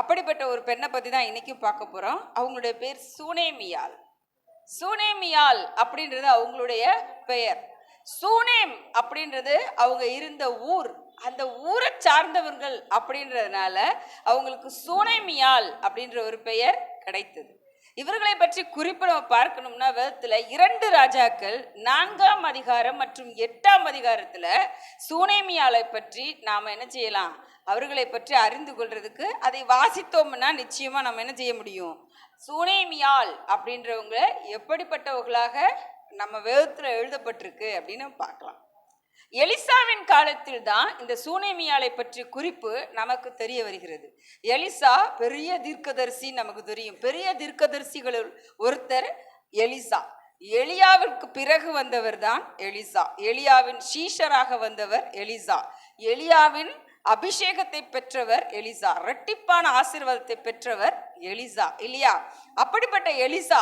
அப்படிப்பட்ட ஒரு பெண்ணை பற்றி தான் இன்றைக்கும் பார்க்க போகிறோம் அவங்களுடைய பேர் சூனேமியால். சூனேமியால் அப்படின்றது அவங்களுடைய பெயர். சூனேம் அப்படின்றது அவங்க இருந்த ஊர். அந்த ஊரை சார்ந்தவர்கள் அப்படின்றதுனால அவங்களுக்கு சூனேமியால் அப்படின்ற ஒரு பெயர் கிடைத்தது. இவர்களை பற்றி குறிப்பிட பார்க்கணும்னா வேதத்தில் இரண்டு ராஜாக்கள் நான்காம் அதிகாரம் மற்றும் எட்டாம் அதிகாரத்தில் சூனேமியாலை பற்றி நாம் என்ன செய்யலாம்? அவர்களை பற்றி அறிந்து கொள்றதுக்கு அதை வாசித்தோம்னா நிச்சயமாக நம்ம என்ன செய்ய முடியும்? சூனேமியால் அப்படின்றவங்க எப்படிப்பட்டவர்களாக நம்ம வேதத்தில் எழுதப்பட்டிருக்கு அப்படின்னு பார்க்கலாம். எலிசாவின் காலத்தில் தான் இந்த சூனேமியாலை பற்றி குறிப்பு நமக்கு தெரிய வருகிறது. எலிசா பெரிய தீர்க்கதரிசி நமக்கு தெரியும். பெரிய தீர்க்கதரிசிகளுள் ஒருத்தர் எலிசா. எலியாவிற்கு பிறகு வந்தவர் தான் எலிசா. எலியாவின் ஷீஷராக வந்தவர் எலிசா. எலியாவின் அபிஷேகத்தை பெற்றவர் எலிசா ரெட்டிப்பான ஆசீர்வாதத்தை பெற்றவர் எலிசா இல்லையா? அப்படிப்பட்ட எலிசா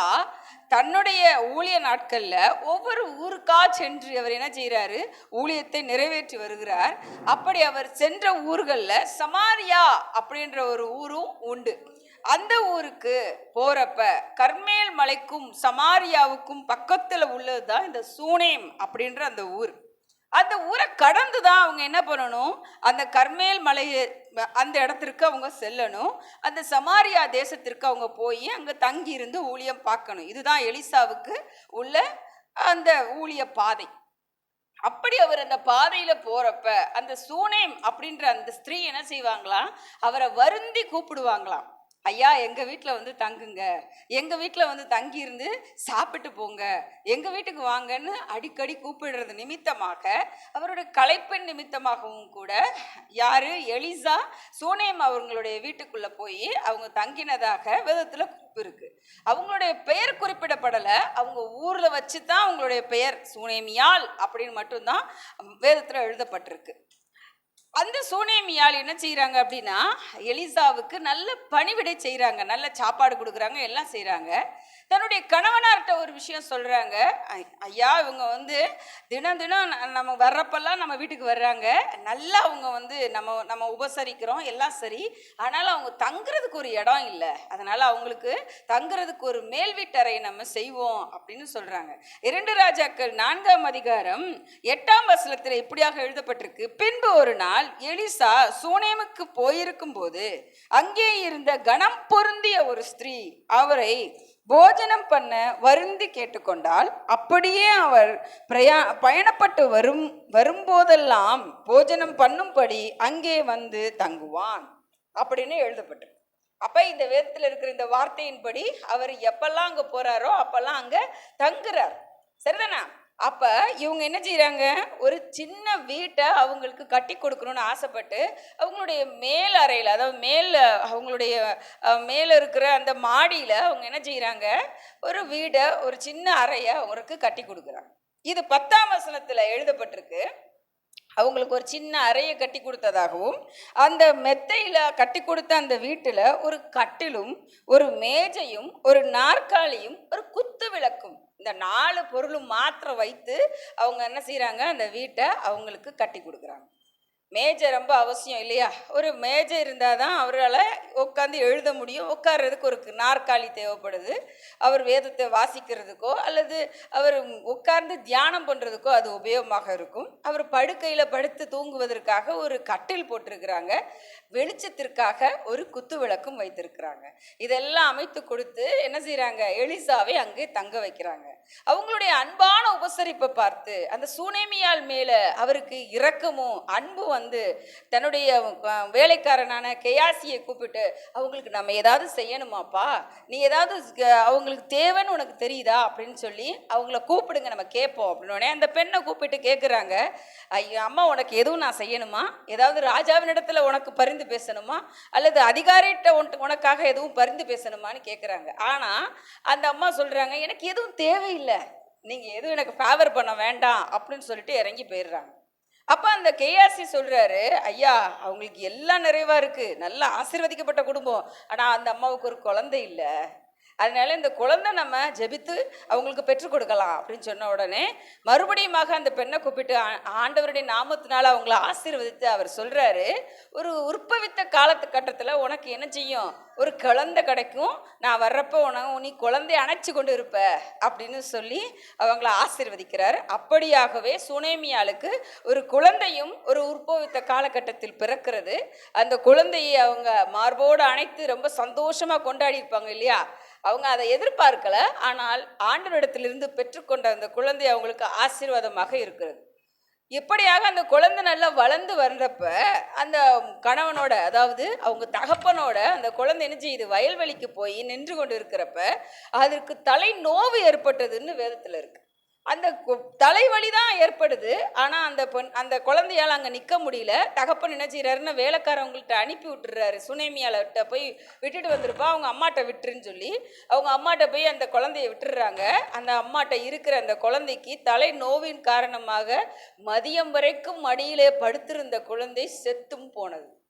தன்னுடைய ஊழிய நாட்கள்ல ஒவ்வொரு ஊருக்கா சென்று அவர் என்ன செய்கிறாரு ஊழியத்தை நிறைவேற்றி வருகிறார். அப்படி அவர் சென்ற ஊர்களில் சமாரியா அப்படின்ற ஒரு ஊரும் உண்டு. அந்த ஊருக்கு போறப்ப கர்மேல் மலைக்கும் சமாரியாவுக்கும் பக்கத்தில் உள்ளது தான் இந்த சூனேம் அப்படின்ற அந்த ஊர். அந்த ஊரை கடந்து தான் அவங்க என்ன பண்ணணும்? அந்த கர்மேல் மலையை அந்த இடத்திற்கு அவங்க செல்லணும். அந்த சமாரியா தேசத்திற்கு அவங்க போய் அங்கே தங்கி இருந்து ஊழியம் பார்க்கணும். இதுதான் எலிசாவுக்கு உள்ள அந்த ஊழிய பாதை. அப்படி அவர் அந்த பாதையில் போகிறப்ப அந்த சூனேம் அப்படின்ற அந்த ஸ்திரீ என்ன செய்வாங்களாம்? அவரை வருந்தி கூப்பிடுவாங்களாம். ஐயா எங்கள் வீட்டில் வந்து தங்குங்க. எங்கள் வீட்டில் வந்து தங்கியிருந்து சாப்பிட்டு போங்க. எங்கள் வீட்டுக்கு வாங்கன்னு அடிக்கடி கூப்பிடுறது நிமித்தமாக அவருடைய கலைப்பெண் நிமித்தமாகவும் கூட யார்? எலிசா சோனேம் அவங்களுடைய வீட்டுக்குள்ளே போய் அவங்க தங்கினதாக வேதத்தில் குறிப்பு இருக்கு. அவங்களுடைய பெயர் குறிப்பிடப்படலை. அவங்க ஊரில் வச்சு தான் அவங்களுடைய பெயர் சூனேமியால் அப்படின்னு மட்டும்தான் வேதத்தில் எழுதப்பட்டிருக்கு. அந்த சூனேமியால் என்ன செய்கிறாங்க அப்படின்னா எலிசாவுக்கு நல்ல பணிவிடை செய்கிறாங்க நல்ல சாப்பாடு கொடுக்குறாங்க எல்லாம் செய்கிறாங்க தன்னுடைய கணவனார்கிட்ட ஒரு விஷயம் சொல்கிறாங்க ஐயா இவங்க வந்து தினம் தினம் நம்ம வர்றப்பெல்லாம் நம்ம வீட்டுக்கு வர்றாங்க. நல்லா அவங்க வந்து நம்ம நம்ம உபசரிக்கிறோம் எல்லாம் சரி. ஆனாலும் அவங்க தங்குறதுக்கு ஒரு இடம் இல்லை. அதனால் அவங்களுக்கு தங்குறதுக்கு ஒரு மேல் வீட்டறை நம்ம செய்வோம் அப்படின்னு சொல்கிறாங்க இரண்டு ராஜாக்கள் நான்காம் அதிகாரம் எட்டாம் வசனத்தில் இப்படியாக எழுதப்பட்டிருக்கு. பின்பு ஒரு நாள் எலிசா சூனேமுக்கு போயிருக்கும் போது அங்கே இருந்த கணம் பொருந்திய ஒரு ஸ்திரீ அவரை போஜனம் பண்ண வருந்தி கேட்டுக்கொண்டால் அப்படியே அவர் பிரயா பயணப்பட்டு வரும் வரும்போதெல்லாம் போஜனம் பண்ணும்படி அங்கே வந்து தங்குவான் அப்படின்னு எழுதப்பட்டிருக்கு. அப்போ இந்த வேதத்தில் இருக்கிற இந்த வார்த்தையின்படி அவர் எப்பெல்லாம் அங்கே போகிறாரோ அப்பெல்லாம் அங்கே தங்குறார். சரிதானா? அப்போ இவங்க என்ன செய்கிறாங்க ஒரு சின்ன வீட்டை அவங்களுக்கு கட்டி கொடுக்கணும்னு ஆசைப்பட்டு அவங்களுடைய மேல் அறையில் அதாவது மேல் அவங்களுடைய மேலே மேல இருக்கிற அந்த மாடியில் அவங்க என்ன செய்கிறாங்க ஒரு வீடை ஒரு சின்ன அறையை அவங்களுக்கு கட்டி கொடுக்குறாங்க. இது பத்தாம் வசனத்தில் எழுதப்பட்டிருக்கு. அவங்களுக்கு ஒரு சின்ன அறையை கட்டி கொடுத்ததாகவும் அந்த மெத்தையில் கட்டி கொடுத்த அந்த வீட்டில் ஒரு கட்டிலும் ஒரு மேஜையும் ஒரு நாற்காலியும் ஒரு குத்து விளக்கும் இந்த நாலு பொருளும் மாத்திரம் வைத்து அவங்க என்ன செய்கிறாங்க அந்த வீட்டை அவங்களுக்கு கட்டி கொடுக்குறாங்க. மேஜை ரொம்ப அவசியம் இல்லையா? ஒரு மேஜை இருந்தால் தான் அவரால் உட்காந்து எழுத முடியும். உட்கார்றதுக்கு ஒரு நாற்காலி தேவைப்படுது. அவர் வேதத்தை வாசிக்கிறதுக்கோ அல்லது அவர் உட்கார்ந்து தியானம் பண்ணுறதுக்கோ அது உபயோகமாக இருக்கும். அவர் படுக்கையில் படுத்து தூங்குவதற்காக ஒரு கட்டில் போட்டிருக்கிறாங்க. வெளிச்சத்திற்காக ஒரு குத்து விளக்கும் வைத்திருக்கிறாங்க. இதெல்லாம் அமைத்து கொடுத்து என்ன செய்கிறாங்க எலிசாவை அங்கே தங்க வைக்கிறாங்க. அவங்களுடைய அன்பான உபசரிப்பை பார்த்து அந்த சூனேமியால் மேலே அவருக்கு இரக்கமும் அன்பும் வந்து தன்னுடைய வேலைக்காரனான கெயாசியை கூப்பிட்டு அவங்களுக்கு நம்ம ஏதாவது செய்யணுமாப்பா? நீ ஏதாவது அவங்களுக்கு தேவைன்னு உனக்கு தெரியுதா? அப்படின்னு சொல்லி அவங்கள கூப்பிடுங்க நம்ம கேட்போம் அப்படின்னோடனே அந்த பெண்ணை கூப்பிட்டு கேட்குறாங்க ஐயா அம்மா உனக்கு எதுவும் நான் செய்யணுமா? ஏதாவது ராஜாவின் இடத்துல உனக்கு பரிந்து பேசணுமா? அல்லது அதிகாரிகிட்ட உனக்கு உனக்காக எதுவும் பரிந்து பேசணுமான்னு கேட்குறாங்க ஆனால் அந்த அம்மா சொல்கிறாங்க எனக்கு எதுவும் தேவை இல்லை. நீங்கள் எதுவும் எனக்கு ஃபேவர் பண்ண வேண்டாம் அப்படின்னு சொல்லிட்டு இறங்கி போயிடுறாங்க. அப்போ அந்த கேஆர்சி சொல்கிறாரு ஐயா அவங்களுக்கு எல்லாம் நிறைவாக இருக்குது நல்லா ஆசீர்வதிக்கப்பட்ட குடும்பம். ஆனால் அந்த அம்மாவுக்கு ஒரு குழந்தை இல்லை. அதனால இந்த குழந்தை நம்ம ஜெபித்து அவங்களுக்கு பெற்றுக் கொடுக்கலாம் அப்படின்னு சொன்ன உடனே மறுபடியுமாக அந்த பெண்ணை கூப்பிட்டு ஆண்டவருடைய நாமத்தினால அவங்கள ஆசீர்வதித்து அவர் சொல்றாரு ஒரு உற்பவித்த காலத்து கட்டத்தில் உனக்கு என்ன செய்யும்? ஒரு குழந்தை கிடைக்கும். நான் வர்றப்போ உனக்கு நீ குழந்தைய அணைச்சி கொண்டு இருப்ப அப்படின்னு சொல்லி அவங்கள ஆசீர்வதிக்கிறார். அப்படியாகவே சுனேமியாளுக்கு ஒரு குழந்தையும் ஒரு உற்பவித்த காலகட்டத்தில் பிறக்கிறது. அந்த குழந்தையை அவங்க மார்போடு அணைத்து ரொம்ப சந்தோஷமாக கொண்டாடி இருப்பாங்க இல்லையா? அவங்க அதை எதிர்பார்க்கல ஆனால் ஆண்டவரிடத்திலிருந்து பெற்றுக்கொண்ட அந்த குழந்தை அவங்களுக்கு ஆசீர்வாதமாக இருக்கிறது. இப்படியாக அந்த குழந்தை நல்லா வளர்ந்து வர்றப்ப அந்த கணவனோட அதாவது அவங்க தகப்பனோட அந்த குழந்தை என்ன செய்யுது? வயல்வெளிக்கு போய் நின்று கொண்டு இருக்கிறப்ப அதற்கு தலை நோவு ஏற்பட்டதுன்னு வேதத்தில் இருக்கு. அந்த கு- தலைவலி தான் ஏற்படுது. ஆனால் அந்த பொன் அந்த குழந்தையால் அங்கே நிற்க முடியல. தகப்பன் என்ன வேலைக்காரவங்கள்ட்ட அனுப்பி விட்டுறாரு. சுனேமியாளர்கிட்ட போய் விட்டுட்டு வந்திருப்பா. அவங்க அம்மாட்ட விட்டுருன்னு சொல்லி அவங்க அம்மாட்ட போய் அந்த குழந்தைய விட்டுடுறாங்க அந்த அம்மாட்ட இருக்கிற அந்த குழந்தைக்கு தலை நோவின் காரணமாக மதியம் வரைக்கும் மடியிலே படுத்திருந்த குழந்தை செத்தும் போனது.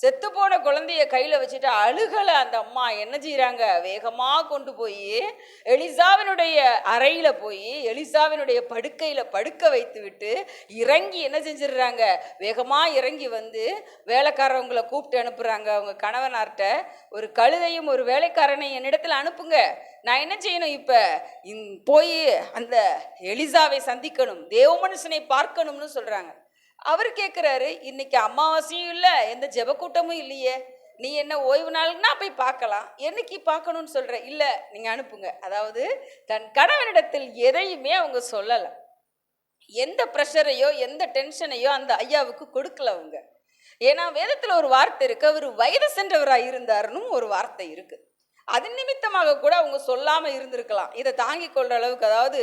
செத்து போன குழந்தைய கையில் வச்சுட்டு அழுகலை அந்த அம்மா. என்ன செய்கிறாங்க வேகமாக கொண்டு போய் எலிசாவினுடைய அறையில் போய் எலிசாவினுடைய படுக்கையில் படுக்க வைத்து விட்டு இறங்கி என்ன செஞ்சிடுறாங்க? வேகமாக இறங்கி வந்து வேலைக்காரவங்களை கூப்பிட்டு அனுப்புகிறாங்க அவங்க கணவனார்ட்ட ஒரு கழுதையும் ஒரு வேலைக்காரனையும் என்னிடத்தில் அனுப்புங்க. நான் என்ன செய்யணும் இப்போ? இந் போய் அந்த எலிசாவை சந்திக்கணும். தேவ மனுஷனை பார்க்கணும்னு சொல்கிறாங்க அவர் கேட்குறாரு இன்னைக்கு அமாவாசையும் இல்லை எந்த ஜெபக்கூட்டமும் இல்லையே. நீ என்ன ஓய்வு நாள்னா போய் பார்க்கலாம். என்னைக்கு பார்க்கணும்னு சொல்கிற இல்லை நீங்கள் அனுப்புங்க. அதாவது தன் கணவனிடத்தில் எதையுமே அவங்க சொல்லலை. எந்த ப்ரெஷரையோ எந்த டென்ஷனையோ அந்த ஐயாவுக்கு கொடுக்கல அவங்க. ஏன்னா வேதத்தில் ஒரு வார்த்தை இருக்கு. அவர் வயது சென்றவராக இருந்தாருன்னு ஒரு வார்த்தை இருக்குது அது நிமித்தமாக கூட அவங்க சொல்லாமல் இருந்திருக்கலாம். இதை தாங்கி கொள்ற அளவுக்கு அதாவது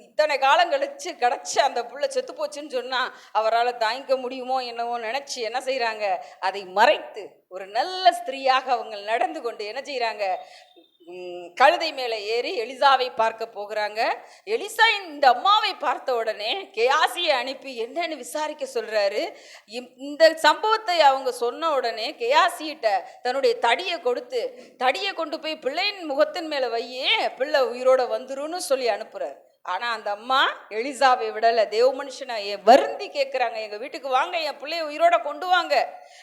இத்தனை காலம் கழிச்சு கிடச்சி அந்த புள்ள செத்து போச்சுன்னு சொன்னால் அவரால் தாங்கிக்க முடியுமோ என்னவோ நினச்சி என்ன செய்கிறாங்க அதை மறைத்து ஒரு நல்ல ஸ்திரீயாக அவங்க நடந்து கொண்டு என்ன செய்கிறாங்க கழுதை மேலே ஏறி எலிசாவை பார்க்க போகிறாங்க. எலிசா இந்த அம்மாவை பார்த்த உடனே கெயாசியை அனுப்பி என்னன்னு விசாரிக்க சொல்கிறாரு இம்- இந்த சம்பவத்தை அவங்க சொன்ன உடனே கேயாசியிட்ட தன்னுடைய தடியை கொடுத்து தடியை கொண்டு போய் பிள்ளையின் முகத்தின் மேலே வையே பிள்ளை உயிரோட வந்துருன்னு சொல்லி அனுப்புகிறார் ஆனால் அந்த அம்மா எலிசாவை விடலை. தேவ மனுஷனை என் வருந்தி கேட்குறாங்க எங்கள் வீட்டுக்கு வாங்க என் பிள்ளைய உயிரோட கொண்டு வாங்க.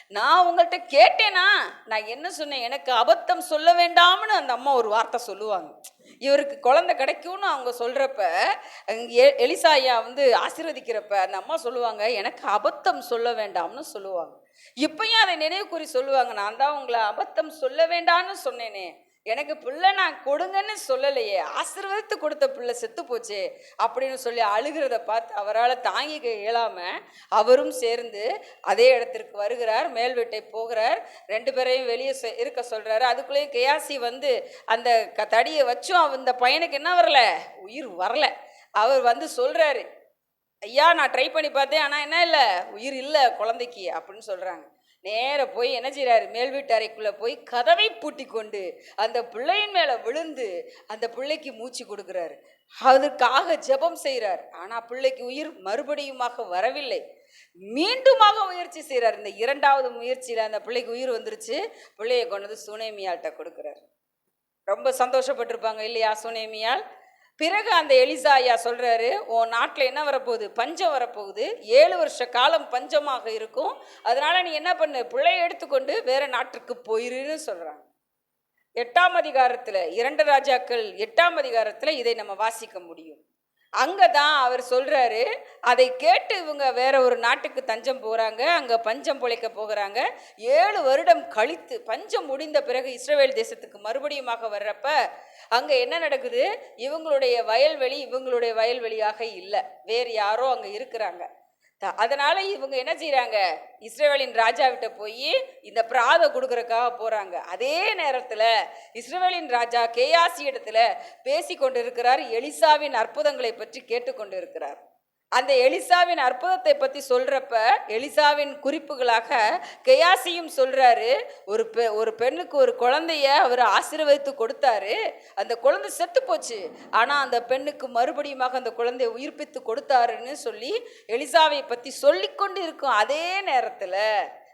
நான் உங்கள்கிட்ட கேட்டேனா? நான் என்ன சொன்னேன்? எனக்கு அபத்தம் சொல்ல வேண்டாம்னு அந்த அம்மா ஒரு வார்த்தை சொல்லுவாங்க. இவருக்கு குழந்தை கிடைக்கும்னு அவங்க சொல்கிறப்ப எ எலிசாயா வந்து ஆசீர்வதிக்கிறப்ப அந்த அம்மா சொல்லுவாங்க எனக்கு அபத்தம் சொல்ல வேண்டாம்னு சொல்லுவாங்க. இப்பயும் அதை நினைவு கூறி சொல்லுவாங்க. நான் தான் உங்களை அபத்தம் சொல்ல வேண்டாம்னு சொன்னேனே. எனக்கு பிள்ளை நான் கொடுங்கன்னு சொல்லலையே ஆசீர்வதித்து கொடுத்த பிள்ளை செத்து போச்சு அப்படின்னு சொல்லி அழுகிறத பார்த்து அவரால் தாங்கிக்க இயலாமல் அவரும் சேர்ந்து அதே இடத்திற்கு வருகிறார் மேல்வெட்டை போகிறார் ரெண்டு பேரையும் வெளியே செ- இருக்க சொல்கிறாரு அதுக்குள்ளேயும் கேயாசி வந்து அந்த க தடியை வச்சும் அந்த பையனுக்கு என்ன வரல? உயிர் வரல. அவர் வந்து சொல்கிறாரு ஐயா நான் ட்ரை பண்ணி பார்த்தேன் ஆனால் என்ன இல்லை? உயிர் இல்லை குழந்தைக்கு அப்படின்னு சொல்கிறாங்க நேர போய் என்ன செய்கிறாரு மேல் வீட்டு அறைக்குள்ளே போய் கதவை பூட்டி கொண்டு அந்த பிள்ளையின் மேலே விழுந்து அந்த பிள்ளைக்கு மூச்சு கொடுக்குறாரு. அதற்காக ஜெபம் செய்கிறார் ஆனால் பிள்ளைக்கு உயிர் மறுபடியுமாக வரவில்லை. மீண்டுமாக முயற்சி செய்கிறார் இந்த இரண்டாவது முயற்சியில் அந்த பிள்ளைக்கு உயிர் வந்துருச்சு. பிள்ளையை கொண்டு வந்து சுனேமியால்கிட்ட கொடுக்குறாரு. ரொம்ப சந்தோஷப்பட்டிருப்பாங்க இல்லையா சுனேமியால் பிறகு அந்த எலிசாயா சொல்கிறாரு உன் நாட்டில் என்ன வரப்போகுது? பஞ்சம் வரப்போகுது. ஏழு வருஷ காலம் பஞ்சமாக இருக்கும். அதனால் நீ என்ன பண்ணு? பிள்ளையை எடுத்துக்கொண்டு வேறு நாட்டிற்கு போயிருன்னு சொல்கிறாங்க எட்டாம் அதிகாரத்தில் இரண்டு ராஜாக்கள் எட்டாம் அதிகாரத்தில் இதை நம்ம வாசிக்க முடியும். அங்கே தான் அவர் சொல்கிறாரு அதை கேட்டு இவங்க வேற ஒரு நாட்டுக்கு தஞ்சம் போகிறாங்க அங்கே பஞ்சம் பொழைக்க போகிறாங்க. ஏழு வருடம் கழித்து பஞ்சம் முடிந்த பிறகு இஸ்ரேல் தேசத்துக்கு மறுபடியுமாக வர்றப்ப அங்கே என்ன நடக்குது? இவங்களுடைய வயல்வெளி இவங்களுடைய வயல்வெளியாக இல்லை. வேறு யாரோ அங்கே இருக்கிறாங்க. த- அதனால இவங்க என்ன செய்கிறாங்க இஸ்ரேவேலின் ராஜாவிட்ட போய் இந்த பிராத கொடுக்குறக்காக போகிறாங்க அதே நேரத்தில் இஸ்ரேலின் ராஜா கேயாசி இடத்துல பேசி கொண்டிருக்கிறார் எலிசாவின் அற்புதங்களை பற்றி கேட்டுக்கொண்டு இருக்கிறார் அந்த எலிசாவின் அற்புதத்தை பற்றி சொல்கிறப்ப எலிசாவின் குறிப்புகளாக கெயாசியும் சொல்கிறாரு ஒரு பெ ஒரு பெண்ணுக்கு ஒரு குழந்தைய அவர் ஆசீர்வதித்து கொடுத்தாரு. அந்த குழந்தை செத்து போச்சு. ஆனால் அந்த பெண்ணுக்கு மறுபடியுமாக அந்த குழந்தையை உயிர்ப்பித்து கொடுத்தாருன்னு சொல்லி எலிசாவை பற்றி சொல்லிக்கொண்டு இருக்கும் அதே நேரத்தில்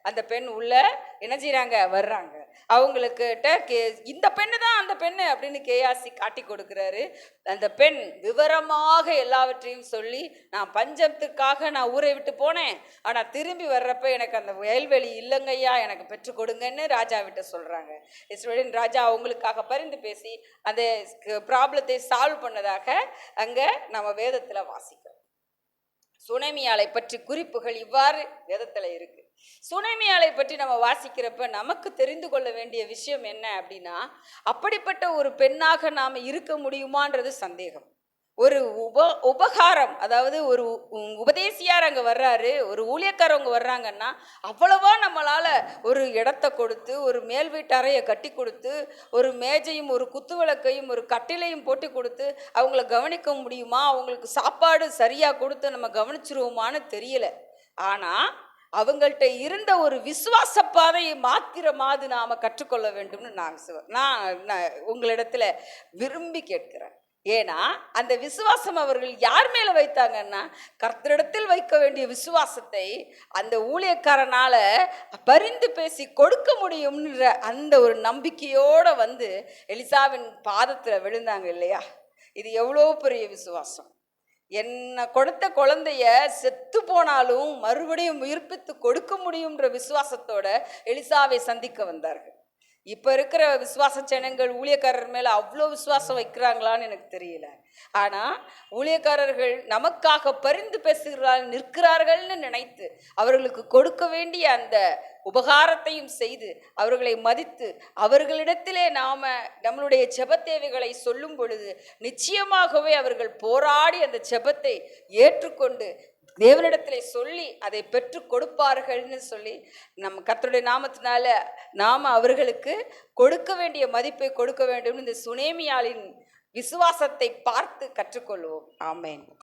அந்த பெண் உள்ள என்ன வர்றாங்க. அவங்களுக்கிட்ட கே இந்த பெண்ணு தான் அந்த பெண்ணு அப்படின்னு கேயாசி காட்டி கொடுக்குறாரு. அந்த பெண் விவரமாக எல்லாவற்றையும் சொல்லி நான் பஞ்சத்துக்காக நான் ஊரை விட்டு போனேன். ஆனால் திரும்பி வர்றப்ப எனக்கு அந்த வயல்வெளி இல்லைங்கய்யா எனக்கு பெற்று கொடுங்கன்னு ராஜா விட்ட சொல்கிறாங்க இஸ்ரேலின் ராஜா அவங்களுக்காக பரிந்து பேசி அந்த ப்ராப்ளத்தை சால்வ் பண்ணதாக அங்கே நம்ம வேதத்தில் வாசிக்கிறோம். சுனமியாலை பற்றி குறிப்புகள் இவ்வாறு வேதத்தில் இருக்கு. சுனமியாலை பற்றி நம்ம வாசிக்கிறப்ப நமக்கு தெரிந்து கொள்ள வேண்டிய விஷயம் என்ன அப்படின்னா அப்படிப்பட்ட ஒரு பெண்ணாக நாம் இருக்க முடியுமான்றது சந்தேகம். ஒரு உப உபகாரம் அதாவது ஒரு உபதேசியார் அங்கே வர்றாரு ஒரு ஊழியக்காரவங்க வர்றாங்கன்னா அவ்வளவா நம்மளால் ஒரு இடத்த கொடுத்து ஒரு மேல் வீட்டறையை கட்டி கொடுத்து ஒரு மேஜையும் ஒரு குத்துவிளக்கையும் ஒரு கட்டிலையும் போட்டு கொடுத்து அவங்கள கவனிக்க முடியுமா? அவங்களுக்கு சாப்பாடு சரியாக கொடுத்து நம்ம கவனிச்சிருவோமான்னு தெரியல. ஆனால் அவங்கள்ட்ட இருந்த ஒரு விசுவாச பாதையை மாத்திரமாவது நாம் கற்றுக்கொள்ள வேண்டும்னு நான் சொ நான் நான் உங்களிடத்துல விரும்பி கேட்கிறேன். ஏன்னா அந்த விசுவாசம் அவர்கள் யார் மேலே வைத்தாங்கன்னா கர்த்தரிடத்தில் வைக்க வேண்டிய விசுவாசத்தை அந்த ஊழியக்காரனால் பரிந்து பேசி கொடுக்க முடியும்ன்ற அந்த ஒரு நம்பிக்கையோடு வந்து எலிசாவின் பாதத்தில் விழுந்தாங்க இல்லையா? இது எவ்வளோ பெரிய விசுவாசம். என்னை கொடுத்த குழந்தைய செத்து போனாலும் மறுபடியும் உயிர்ப்பித்து கொடுக்க முடியுன்ற விசுவாசத்தோட எலிசாவை சந்திக்க வந்தார்கள். இப்போ இருக்கிற விசுவாச ஜனங்கள் ஊழியக்காரர் மேலே அவ்வளோ விசுவாசம் வைக்கிறாங்களான்னு எனக்கு தெரியல. ஆனால் ஊழியக்காரர்கள் நமக்காக பரிந்து பேசுகிறார்கள் நிற்கிறார்கள்னு நினைத்து அவர்களுக்கு கொடுக்க வேண்டிய அந்த உபகாரத்தையும் செய்து அவர்களை மதித்து அவர்களிடத்திலே நாம் நம்மளுடைய ஜெபத் தேவைகளை சொல்லும் பொழுது நிச்சயமாகவே அவர்கள் போராடி அந்த ஜெபத்தை ஏற்றுக்கொண்டு தேவனிடத்தில் சொல்லி அதை பெற்று கொடுப்பார்கள்னு சொல்லி நம்ம கத்தருடைய நாமத்தினால நாம் அவர்களுக்கு கொடுக்க வேண்டிய மதிப்பை கொடுக்க வேண்டும். இந்த சுனேமியாளின் விசுவாசத்தை பார்த்து கற்றுக்கொள்வோம். ஆமேன்.